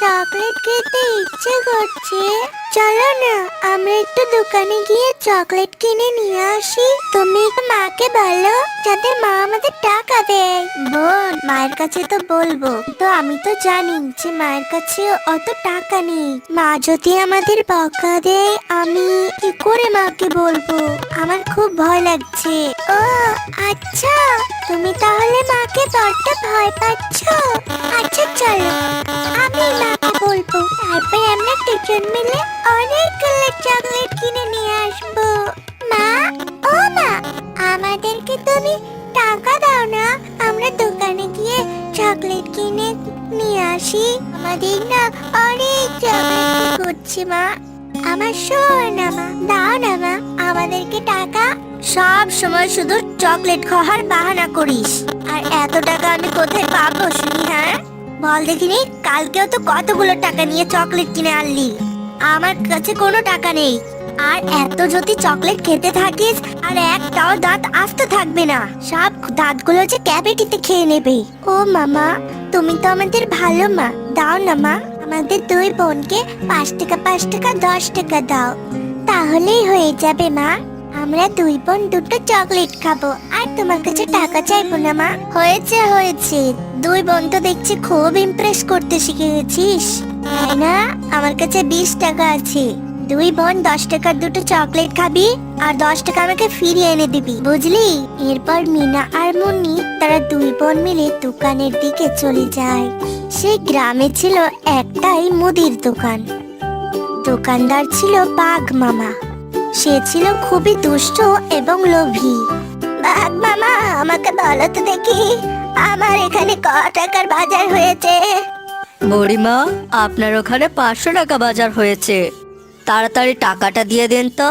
Chocolate খেতে ইচ্ছে করছে। চলো না, আমরা একটু দোকানে গিয়ে চকলেট কিনে নিয়ে আসি। তুমি মাকে বলো, যাতে মা আমাদের টাকা দেয়। বোন, মায়ের কাছে তো বলব। তো আমি তো জানি যে মায়ের কাছে অত টাকা নেই। মা যদি আমাদের বকা দেয়, আমি কি করে মাকে বলব? আমার খুব ভয় লাগছে। ও আচ্ছা তুমি তাহলে মাকে বড্ড ভয় পাচ্ছ। আচ্ছা চলো। আমি মাকে বলব। তারপর আমরা দুজন মিলে অনেকগুলো চকলেট কিনে নিয়ে আসব। মা, ও মা, আমাদেরকে তুমি টাকা দাও না। আমরা দোকানে গিয়ে চকলেট কিনে নিয়ে আসি। আমাদের না অনেক চকলেট করছি মা। আমার সোনা মা, দাও না মা, আমাদেরকে টাকা। সব সময় শুধু চকলেট খাওয়ার বাহানা করিস। আর এত টাকা আমি কোথায় পাবো শুনি হ্যাঁ? বল দেখিনি, কালকেও তো কতগুলো টাকা নিয়ে চকলেট কিনে আনলি। আমার কাছে কোনো টাকা নেই। আর এত যদি চকলেট খেতে থাকিস, আর একটাও দাঁত আস্ত থাকবে না। সব দাঁতগুলো যে ক্যাভিটিতে খেয়ে নেবে। ও মামা, তুমি তো আমাদের ভালো মা। দাও না মা, আমাদের দুই বোনকে পাঁচ টাকা পাঁচ টাকা, দশ টাকা দাও। তাহলেই হয়ে যাবে মা। আমরা দুই বোন দুটো চকলেট খাব। আর তোমার কাছে টাকা চাইব না, মা। হয়েছে হয়েছে। দুই বোন তো দেখছি খুব ইমপ্রেস করতে শিখে গেছিস না? আমার কাছে বিশ টাকা আছে। দুই বোন দশ টাকার দুটো চকলেট খাবি আর দশ টাকা আমাকে ফিরিয়ে এনে দিবি, বুঝলি? এরপর মিনা আর মুন্নি তারা দুই বোন মিলে দোকানের দিকে চলে যায়। সেই গ্রামে ছিল একটাই মুদির দোকান। দোকানদার ছিল বাঘ মামা। সে ছিল খুবই দুষ্ট এবং লোভী। বাঘ মামা আমাকে বলো তো দেখি আমার এখানে ক টাকার বাজার হয়েছে? বুড়িমা আপনার ওখানে পাঁচশো টাকা বাজার হয়েছে। তাড়াতাড়ি টাকাটা দিয়ে দেন তো।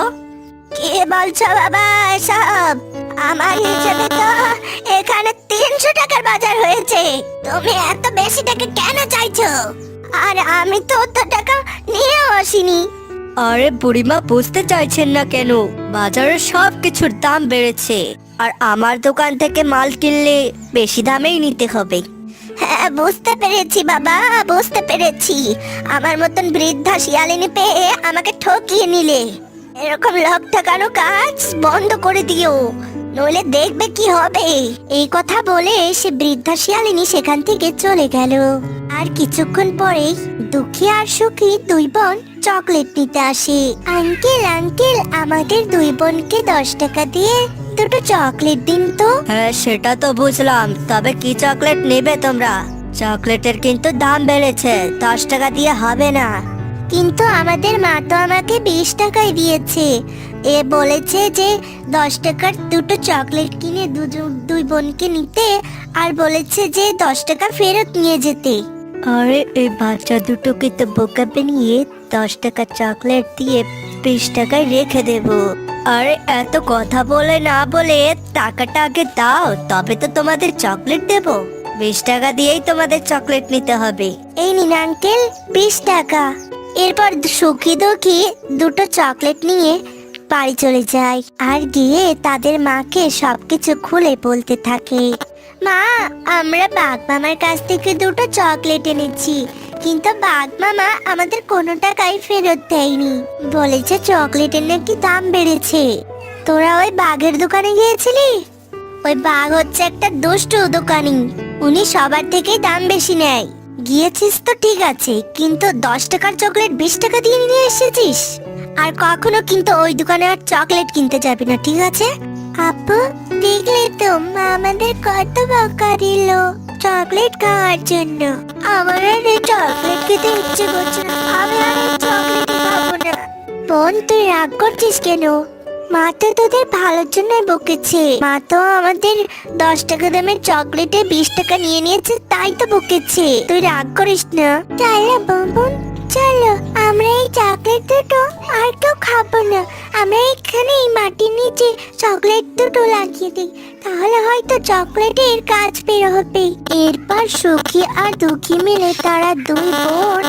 কি বলছো বাবা এসব? আমার হিসেবে তো এখানে তিনশো টাকার বাজার হয়েছে। তুমি এত বেশি টাকা কেন চাইছো? আর আমি তো অত টাকা নিয়েও আসিনি। আরে বুড়িমা, বুঝতে চাইছেন না কেন? বাজারে সব কিছুর দাম বেড়েছে। আর আমার দোকান থেকে মাল কিনলে বেশি দামেই নিতে হবে। হ্যাঁ বুঝতে পেরেছি বাবা, বুঝতে পেরেছি। আমার মতন বৃদ্ধা শিয়ালিনী পেয়ে আমাকে ঠকিয়ে নিলে। এরকম লোক ঠকানো কাজ বন্ধ করে দিও। নইলে দেখবে কি হবে। এই কথা বলে সে বৃদ্ধা শিয়ালিনী সেখান থেকে চলে গেল। আর কিছুক্ষণ পরেই দুঃখী আর সুখী দুই বোন চকলেট নিতে আসে। আঙ্কেল আঙ্কেল আমাদের দুই বোনকে দশ টাকা দিয়ে দুটো চকলেট দিন তো। হ্যাঁ সেটা তো বুঝলাম। তবে কি চকলেট নেবে তোমরা? চকলেটের কিন্তু দাম বেড়েছে। দশ টাকা দিয়ে হবে না। কিন্তু আমাদের মা তো আমাকে বিশ টাকায় দিয়েছে। এ বলেছে যে দশ টাকার দুটো চকলেট কিনে দুই বোনকে নিতে আর বলেছে যে দশ টাকা ফেরত নিয়ে যেতে। আরে এই বাচ্চা দুটোকে তো বোকা বানিয়ে দশ টাকা চকলেট দিয়ে বিশ টাকায় রেখে দেব। আরে, এত কথা বলে না বলে টাকাটা আগে দাও, তবে তো তোমাদের চকলেট দেব। বিশ টাকা দিয়েই তোমাদের চকলেট নিতে হবে। এই নিন, আঙ্কেল, বিশ টাকা। এরপর সুখী দুঃখী দুটো চকলেট নিয়ে বাড়ি চলে যায় আর গিয়ে তাদের মাকে সবকিছু খুলে বলতে থাকে। মা, আমরা বাঘ মামার কাছ থেকে দুটো চকলেট এনেছি, কিন্তু বাঘ মামা আমাদের কোনো টাকাই ফেরত দেয়নি। বলেছে চকলেটের নাকি দাম বেড়েছে। তোরা ওই বাঘের দোকানে গিয়েছিলি? ওই বাঘ হচ্ছে একটা দুষ্টু দোকানি, উনি সবার থেকে দাম বেশি নেয়। গিয়েছিস তো ঠিক আছে, কিন্তু দশ টাকার চকলেট বিশ টাকা দিয়ে নিয়ে এসেছিস? আর কখনো কিন্তু ওই দোকানে আর চকলেট কিনতে যাবি না, ঠিক আছে? আপু, দেখলে তো, আমাদের কত বকা দিল চকলেট খাওয়ার জন্য। আমার আর এই চকলেট খেতে ইচ্ছে করছে না, আমি আর এই চকলেট খাব না। বোন, তুই রাগ করছিস কেন? মা তো তোদের ভালোর জন্য বকেছে। মা তো আমাদের দশ টাকা দামের চকলেটে বিশ টাকা নিয়ে নিয়েছে, তাই তো বকেছে। তুই রাগ করিস না। চলো বোন, চলো, আমরা এই চকলেট দুটো খাব না আমরা এখানে মাটির নিচে চকলেট দুটো লাগিয়ে দিই। তাহলে হয়তো চকলেটের কাজ বের হবে। এরপর সুখী আর দুঃখী মিলে তারা দুই বোন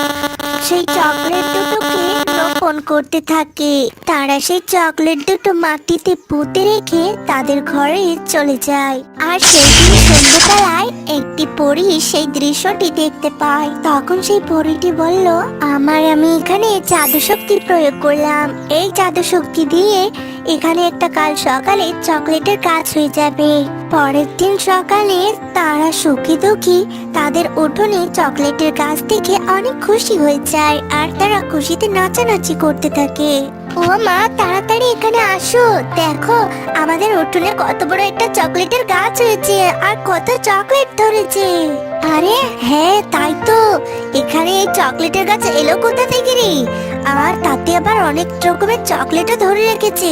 সেই চকলেট দুটোকে রোপণ করতে থাকে। তারা সেই চকলেট দুটো মাটিতে পুঁতে রেখে তাদের ঘরে চলে যায়। আর সেই দিন সন্ধ্যেবেলায় একটি পরি সেই দৃশ্যটি দেখতে পায়। তখন সেই পরিটি বলল, আমার আমি এখানে জাদু শক্তি প্রয়োগ করলাম। এই জাদু শক্তি দিয়ে এখানে একটা কাল সকালে চকলেটের কাজ হয়ে যাবে। পরের দিন সকালে তারা সুখী দুঃখী তাদের উঠোনে চকলেটের গাছ দেখে অনেক খুশি হয়ে যায় আর তারা খুশিতে নাচানাচি করতে থাকে। ও মা, তাড়াতাড়ি এখানে আসো। দেখো, আমাদের উঠোনে কত বড় একটা চকলেটের গাছ হয়েছে আর কত চকলেট ধরেছে। আরে হ্যাঁ তাই তো। এখানে এই চকলেটের গাছ এলো কোথা থেকে রে? আর তাতে আবার অনেক রকমের চকলেটও ধরে রেখেছে।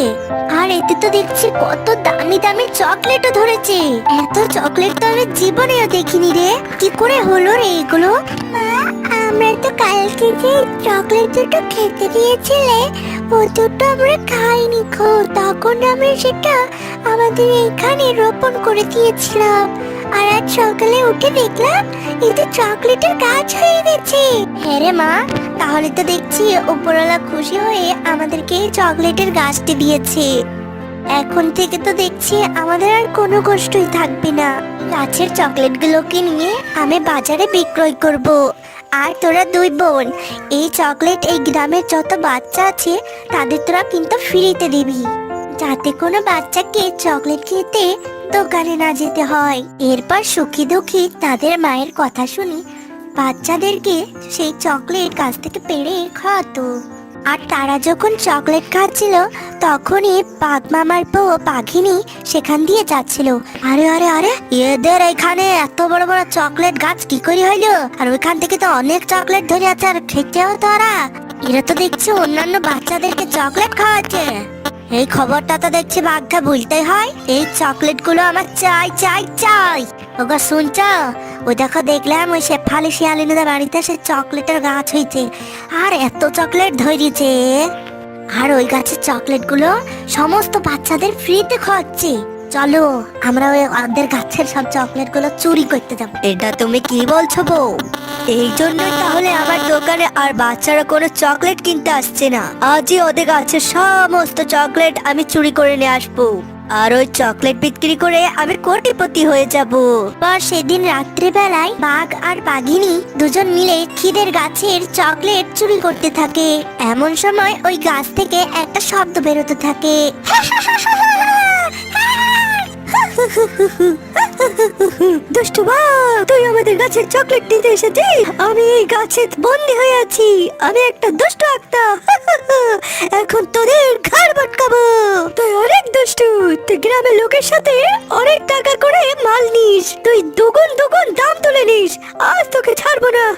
আর এতে তো দেখছি কত দামি দামি চকলেটও ধরেছে। এত চকলেট তো আমি জীবনেও দেখিনি রে। কি করে হলো রে এগুলো? আমরা তো কালকে যে চকলেট দুটো খেতে দিয়েছিলে, ও দুটো আমরা খাইনি খো তখন আমি সেটা আমাদের এখানে রোপণ করে দিয়েছিলাম। আর আজ সকালে উঠে দেখলাম এতে চকলেটের গাছ হয়ে গেছে। হ্যাঁ রে মা, তাহলে তো দেখছি উপরওয়ালা খুশি হয়ে আমাদেরকে এই চকলেটের গাছটি দিয়েছে। এখন থেকে তো দেখছি আমাদের আর কোনো কষ্টই থাকবে না। গাছের চকলেটগুলোকে নিয়ে আমি বাজারে বিক্রয় করব। আর তোরা দুই বোন, এই চকলেট এই গ্রামের যত বাচ্চা আছে, তাদের তোরা কিন্তু ফ্রিতে দিবি। যাতে কোনো বাচ্চাকে চকলেট খেতে দোকানে না যেতে হয়। এরপর সুখী দুঃখী তাদের মায়ের কথা শুনি। বাচ্চাদেরকে সেই চকলেট গাছ থেকে পেড়ে খাওয়াতো। আর তারা যখন চকলেট খাচ্ছিল, তখনই বাঘ মামার বউ বাঘিনী সেখান দিয়ে যাচ্ছিল। আরে আরে আরে, এদের এখানে এত বড় বড় চকলেট গাছ কি করে হইল? আর ওইখান থেকে তো অনেক চকলেট ধরে আছে, আর খেতেও তারা এরা তো দেখছি অন্যান্য বাচ্চাদেরকে চকলেট খাওয়াচ্ছে। এই খবরটা তো দেখছি বাঘকে বলতেই হয়। এই চকলেটগুলো আমার চাই চাই চাই। ওগো, শুনছ? ও দেখো, দেখলাম ওই শেফালি শিয়ালিনীদের বাড়িতে সে চকলেটের গাছ হয়েছে। আর এত চকলেট ধরেছে। আর ওই গাছের চকলেটগুলো সমস্ত বাচ্চাদের ফ্রিতে খাওয়াচ্ছে। চলো, আমরা ওই ওদের গাছের সব চকলেটগুলো চুরি করতে যাব। এটা তুমি কি বলছো বউ? এই জন্য তাহলে আমার দোকানে আর বাচ্চারা কোনো চকলেট কিনতে আসছে না। আজই ওদের গাছের সমস্ত চকলেট আমি চুরি করে নিয়ে আসব। আর ওই চকলেট বিক্রি করে আমি কোটিপতি হয়ে যাব। পর সেদিন রাত্রিবেলায় বাঘ আর বাঘিনী দুজন মিলে খিদের গাছের চকলেট চুরি করতে থাকে। এমন সময় ওই গাছ থেকে একটা শব্দ বেরোতে থাকে। দুষ্টু তুই আমাদের গাছের চকলেট নিতে এসেছিস? আমি এই গাছে বন্দি হয়ে আছি। আমি একটা দুষ্ট আত্মা এখন তোদের ঘাড় বটকাবো। তুই অনেক দুষ্টু। তুই গ্রামের লোকের সাথে অনেক টাকা করে মাল নিস। তুই দুগুণ দুগুণ দাম তুলে নিস। আজ তোকে ছাড়বো না।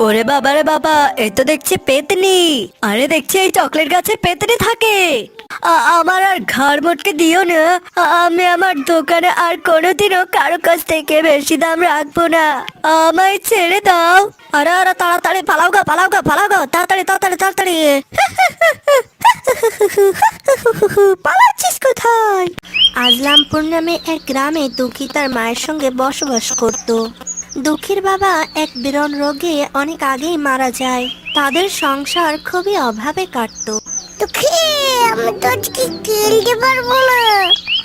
ওরে বাবা রে বাবা, এ তো দেখছি পেতনি। আরে দেখছি এই চকলেট গাছে পেতনি থাকে। আমার আর ঘর মোটকে দিও না। আ- আমি আমার দোকানে আর কোনোদিনও কারও কাছ থেকে বেশি দাম রাখব না। আমায় ছেড়ে দাও। আরে আরে, তাড়াতাড়ি পালাও গা পালাও গা পালাও গা। তাড়াতাড়ি তাড়াতাড়ি তাড়াতাড়ি। পালাচ্ছিস কোথায়? আজলামপুর নামে এক গ্রামে দুঃখী তার মায়ের সঙ্গে বসবাস করত। দুঃখীর বাবা এক বিরল রোগে অনেক আগেই মারা যায়। তাদের সংসার খুবই অভাবে কাটতো। দুঃখী! আমি তো আজকে খেলতে পারব না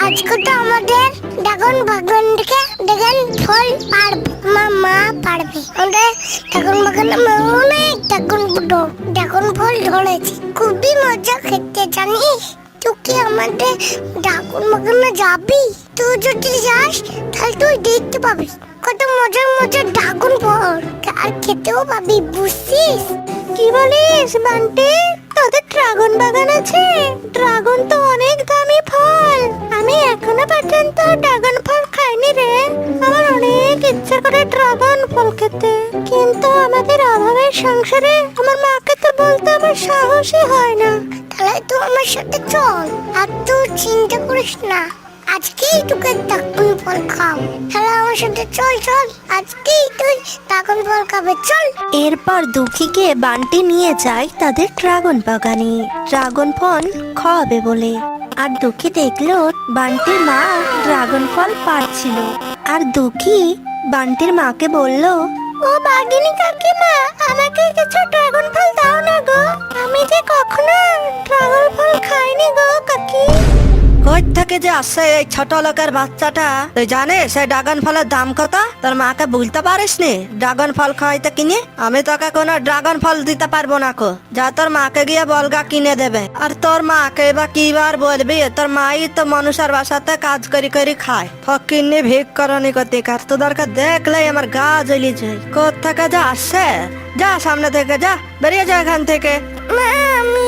আজকে তো আমাদের ড্রাগন বাগান থেকে ড্রাগন ফল পারবে আমার মা পারবে। আমাদের ড্রাগন বাগানে অনেক ড্রাগন বুটো ড্রাগন ফল ধরেছে। খুবই মজা খেতে, জানিস? তুই কি আমাদের ড্রাগন বাগানে যাবি? তুই যদি যাস, তাহলে তুই দেখতে পাবি। কত মজার মজার ড্রাগন ফল। আর খেতেও পাবি, বুঝছিস? কি বলিস, বান্টি? তোদের ড্রাগন বাগান আছে। ড্রাগন তো অনেক দামি ফল। আমি এখনও পর্যন্ত ড্রাগন ফল খাইনি রে। আমার অনেক ইচ্ছা করে ড্রাগন ফল খেতে। কিন্তু আমাদের অভাবের সংসারে আমার মাকে তো বলতে আমার সাহসই হয় না। তাহলে তো আমার সাথে চল। আর তুই চিন্তা করিস না। আজকেই তোকে ড্রাগন ফল খাও তাহলে আমার সাথে চল চল আজকেই তুই ড্রাগন ফল খাবে চল। এরপর দুঃখীকে বান্টি নিয়ে যায় তাদের ড্রাগন বাগানে। ড্রাগন ফল খাওয়াবে বলে। আর দুঃখী দেখল বান্টির মা ড্রাগন ফল পাচ্ছিল। আর দুঃখী বান্টির মাকে বলল ও বাগিনী কাকিমা আমাকে কিছু থেকে যে আসছে এই ছোট লোকের বাচ্চাটা, তুই জানিস এই ড্রাগন ফলের দাম কত? তোর মাকে বলতে পারিস নি ড্রাগন ফল খাওয়াইতে কিনে? আমি তোকে কোনো ড্রাগন ফল দিতে পারব না কো। যা তোর মাকে গিয়ে বলগা কিনে দেবে। আর তোর মাকে বা কি বার বলবি? তোর মাই তো মানুষের বাসাতে কাজ করি করি খায়। ফকিন্নি ভিক করনি করতে কার? তোদেরকে দেখলেই আমার গা জ্বলি যায়। কোথেকে যা আসছে? যা সামনে থেকে যা, বেরিয়ে যা এখান থেকে। আমি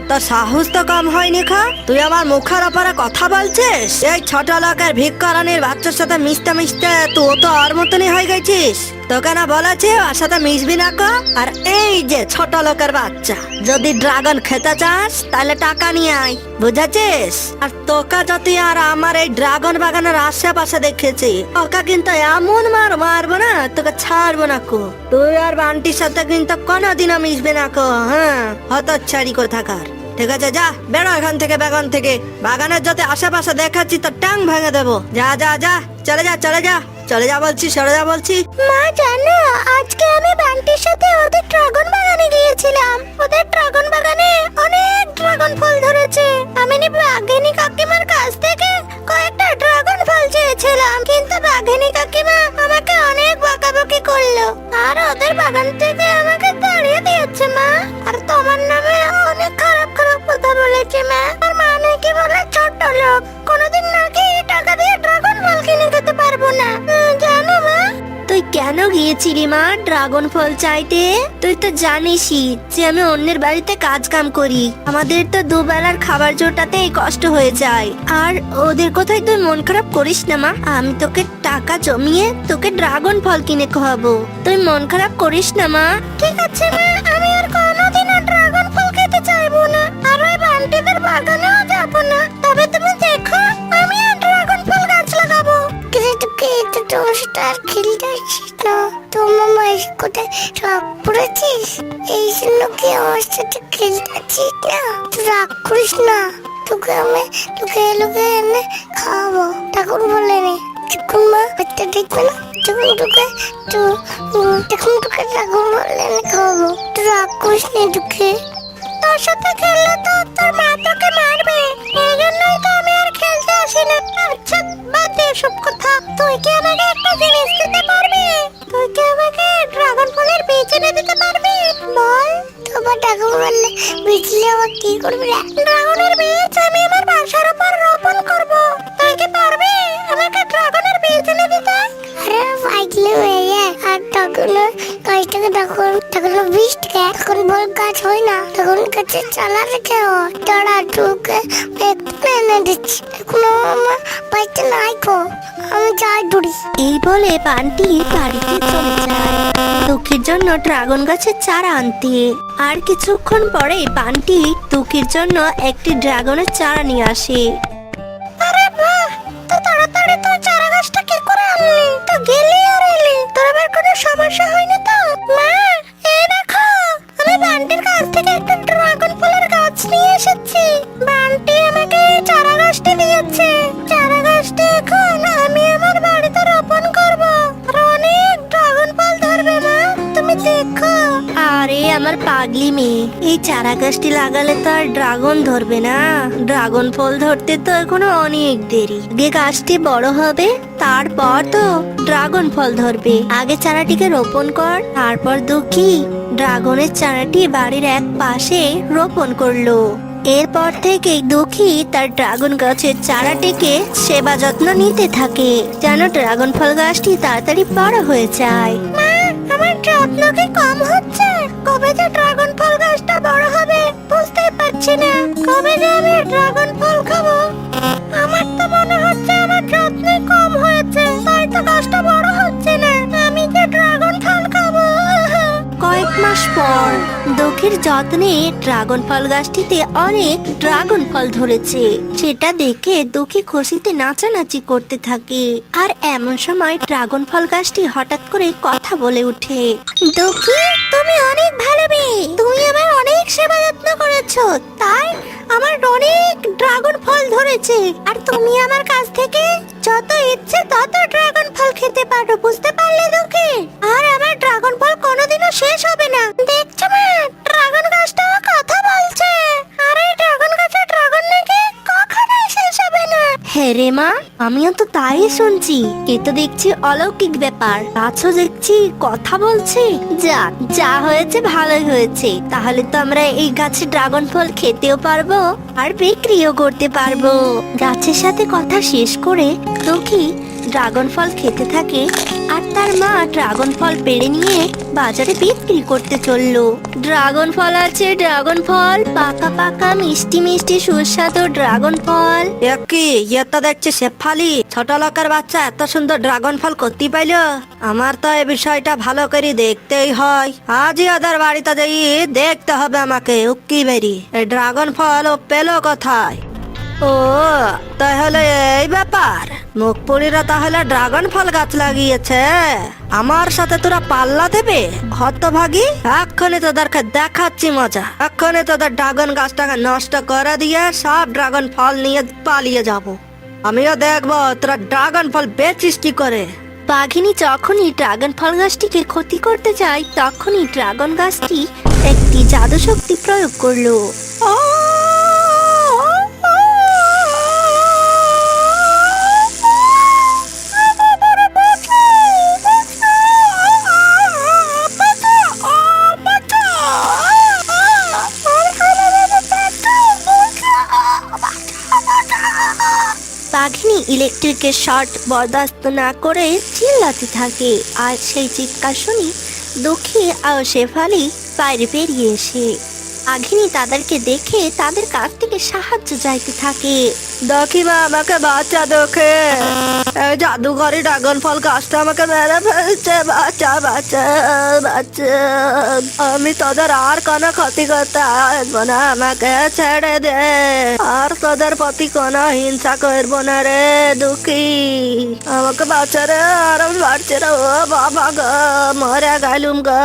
তোর সাহস তো কম হয়নি খা। তুই আমার মুখের ওপরে কথা বলছিস? এই ছোট লোকের ভিক্ষরানির বাচ্চার সাথে মিশতে মিশতে তুই তো ওর মতনই হয়ে গেছিস। তোকে না বলেছি ওর সাথে মিশবি না কো আর এই যে ছোট লোকের বাচ্চা, যদি ড্রাগন খেতে চাস, তাহলে টাকা নিয়ে আয়, বুঝেছিস? আর তোকে যদি আর আমার এই ড্রাগন বাগানের আশেপাশে দেখেছি, ওকে কিন্তু এমন মার মারবো না, তোকে ছাড়বো না কো তুই আর বান্টির সাথে কিন্তু কোনোদিনও মিশবে না কো হ্যাঁ? হতচ্ছাড়ি কোথাকার। ঠিক আছে, যা, বেরো এখান থেকে, বাগান থেকে। বাগানের যাতে আশেপাশে দেখাচ্ছি, তো ট্যাং ভেঙে দেবো। যা যা যা, চলে যা চলে যা চলে যা বলছি, সরে যা বলছি। মা, জানো, আজকে আমি বান্টির সাথে ওদের ড্রাগন বাগানে গিয়েছিলাম। ওদের ড্রাগন বাগানে অনেক ড্রাগন ফল ধরেছে। আমি নি বাঘিনী কাকিমার কাছ থেকে কয়েকটা ড্রাগন ফল চেয়েছিলাম গিয়েছিলি মা, ড্রাগন ফল চাইতে? তুই তো জানিসই যে আমি অন্যের বাড়িতে কাজ কাম করি। আমাদের তো দুবেলার খাবার জোটাতেই কষ্ট হয়ে যায়। আর ওদের কোথায় তুই মন খারাপ করিস না মা। আমি তোকে টাকা জমিয়ে তোকে ড্রাগন ফল কিনে খাওয়াবো। তুই মন খারাপ করিস না মা। ঠিক আছে মা, আমি আর কোনোদিনও ড্রাগন ফল খেতে চাইব না। আর ওই বান্টিদের বাগানেও যাব না। তবে তুমি দেখো আমি আর ড্রাগন ফল গাছ লাগাবো। কিন্তু তোমার সাথে আর খেলতে আসছিস না তোমার মায়ের কোথায় রাগ পড়েছিস এই জন্য কি আমার সাথে খেলতে আসছিস না? তুই রাগ করিস না। তোকে আমি তোকে লুকে এনে খাওয়াবো। তখন বলে নে যখন মা বাচ্চা দেখবে না, তখন তোকে তো তখন তোকে তখন বলে এনে খাওয়াবো। তুই রাগ করিস না তোকে। তোর সাথে খেললে তো তোর মা তোকে মারবে। এই জন্যই তো আমি আর খেলতে আসি না আচ্ছা বাদ দে সব কথা। তুই কি আমাকে একটা জিনিস তোমার টাকা আমার কি করবি? ড্রাগনের বীজ আমি আমার বাসার উপর রোপণ করব। তুই কি পারবি? আমাকে ড্রাগনের বীজ এনে দিতে? আরে ফাইজলে হয়ে আর তখন গাছটাকে তখন তখন বিষ থেকে তখন বল গাছ হয় না। তখন গাছে চালা রেখে হয়? তারা ঢুকে একটু এনে দিচ্ছি। এখন আমার আমি যাই এই বলে বান্টি বাড়িতে চলে যায়। দুঃখীর জন্য ড্রাগন গাছের চারা আনতে। আর কিছুক্ষণ পরে বান্টি দুঃখীর জন্য একটি ড্রাগনের চারা নিয়ে আসে। চারা গাছটা কি করে তো গেলি আর আবার কোনো সমস্যা হয়নি তো? মা, এই দেখো, আমি বান্টির কাছ থেকে একটা ড্রাগন ফলের গাছ নিয়ে এসেছি। বান্টি আমাকে চারা গাছটি দিয়েছে। আমার পাগলি মেয়ে। এই চারা গাছটি লাগালে তো আর ড্রাগন ধরবে না। ড্রাগন ফল ধরতে তো এখনও অনেক দেরি। আগে গাছটি বড় হবে, তারপর তো ড্রাগন ফল ধরবে। আগে চারাটিকে রোপণ কর, তারপর দুঃখী ড্রাগনের চারাটি বাড়ির এক পাশে রোপণ করল। এরপর থেকেই দুঃখী তার ড্রাগন গাছের চারাটিকে সেবা যত্ন নিতে থাকে, যেন ড্রাগন ফল গাছটি তাড়াতাড়ি বড় হয়ে যায়। আমার যত্ন কি কম হচ্ছে। কবে যে ড্রাগন ফল গাছটা বড় হবে বুঝতে পারছি না। কবে যে আমি ড্রাগন ফল খাব? আমার তো মনে হচ্ছে আমার যত্ন কম হয়েছে, তাই তো গাছটা বড় হচ্ছে না। আমি যে ড্রাগন ফল খাব কয়েক মাস পর। দুঃখীর যত্নে ড্রাগন ফল গাছটিতে অনেক ড্রাগন ফল ধরেছে। সেটা দেখে দুঃখী খুশিতে নাচানাচি করতে থাকে। আর এমন সময় ড্রাগন ফল গাছটি হঠাৎ করে কথা বলে উঠে দুঃখী, তুমি অনেক ভালো মেয়ে। তুমি আমার অনেক সেবা যত্ন করেছ। তাই আমার অনেক ড্রাগন ফল ধরেছে। আর তুমি আমার কাছ থেকে যত ইচ্ছে তত ড্রাগন ফল খেতে পারো, বুঝতে পারলে দুঃখে আর আমার ড্রাগন ফল কোনোদিনও শেষ হবে না। দেখছ মা, ড্রাগন গাছটা হ্যাঁ রে মা, আমিও তো তাই শুনছি। এ তো দেখছি অলৌকিক ব্যাপার। গাছও দেখছি কথা বলছে। যা যা হয়েছে ভালোই হয়েছে। তাহলে তো আমরা এই গাছে ড্রাগন ফল খেতেও পারব আর বিক্রিও করতে পারব। গাছের সাথে কথা শেষ করে দুঃখী ড্রাগন ফল খেতে থাকে আর তার মা ড্রাগন ফল পেড়ে নিয়ে বাজারে বিক্রি করতে চলল। ড্রাগন ফল আছে, ড্রাগন ফল, পাকা পাকা, মিষ্টি মিষ্টি, সুস্বাদু ড্রাগন ফল। কি ইয়ে তো শেফালি, ছোট লোকের বাচ্চা এত সুন্দর ড্রাগন ফল করতে পাইল? আমার তো এই বিষয়টা ভালো করে দেখতেই হয়। আজই ওদের বাড়িতে যাই, দেখতে হবে আমাকে, উক্কি বেরি ড্রাগন ফল ও পেল কোথায়? ও তাহলে এই ব্যাপার। মুখপুরীরা তাহলে ড্রাগন ফল গাছ লাগিয়েছে। আমার সাথে তোরা পাল্লা দেবে? হতভাগী। এক্ষুনি তোদেরকে দেখাচ্ছি মজা। এক্ষুনি তোদের ড্রাগন গাছটাকে নষ্ট করে দিয়ে সব ড্রাগন ফল নিয়ে পালিয়ে যাব। আমিও দেখব তোরা ড্রাগন ফল বেচিস কি করে? বাঘিনী যখনই ড্রাগন ফল গাছটিকে ক্ষতি করতে যায় তখনই ড্রাগন গাছটি একটি জাদু শক্তি প্রয়োগ করল। বাঘিনী ইলেকট্রিকের শর্ট বরদাস্ত না করে চিল্লাতে থাকে। আর সেই চিৎকার শুনি দুঃখী আর শেফালি বাইরে বেরিয়ে এসে বাঘিনী তাদেরকে দেখে তাদের কাছ থেকে সাহায্য চাইতে থাকে। দেখি মা আমাকে বাচ্চা দেখে। জাদুঘরে ড্রাগন ফল গাছটা আমাকে মেরে ফেলছে। বাচ্চা বাচ্চা বাচ্চা আমি তোদের আর কোনো ক্ষতি করতে আসব না, আমাকে ছেড়ে দে। আর তোদের প্রতি কোনো হিংসা করব না রে, দুঃখী। আমাকে বাচ্চা রে আর বাড়ছে রে, ও বাবা গো, মরে গেলুম গো।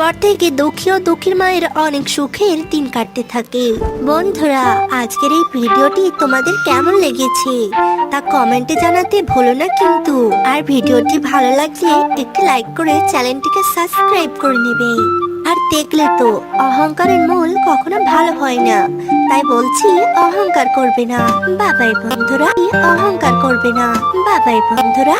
এরপর থেকে দুঃখী ও দুঃখীর মায়ের অনেক সুখের দিন কাটতে থাকে। বন্ধুরা, আজকের এই ভিডিওটি তোমাদের কেমন লেগেছে তা কমেন্টে জানাতে ভুলো না কিন্তু। আর ভিডিওটি ভালো লাগলে একটি লাইক করে চ্যানেলটিকে সাবস্ক্রাইব করে নেবে। আর দেখলে তো, অহংকারের মূল কখনো ভালো হয় না। তাই বলছি, অহংকার করবে না। বাবাই বন্ধুরা, অহংকার করবে না। বাবাই বন্ধুরা।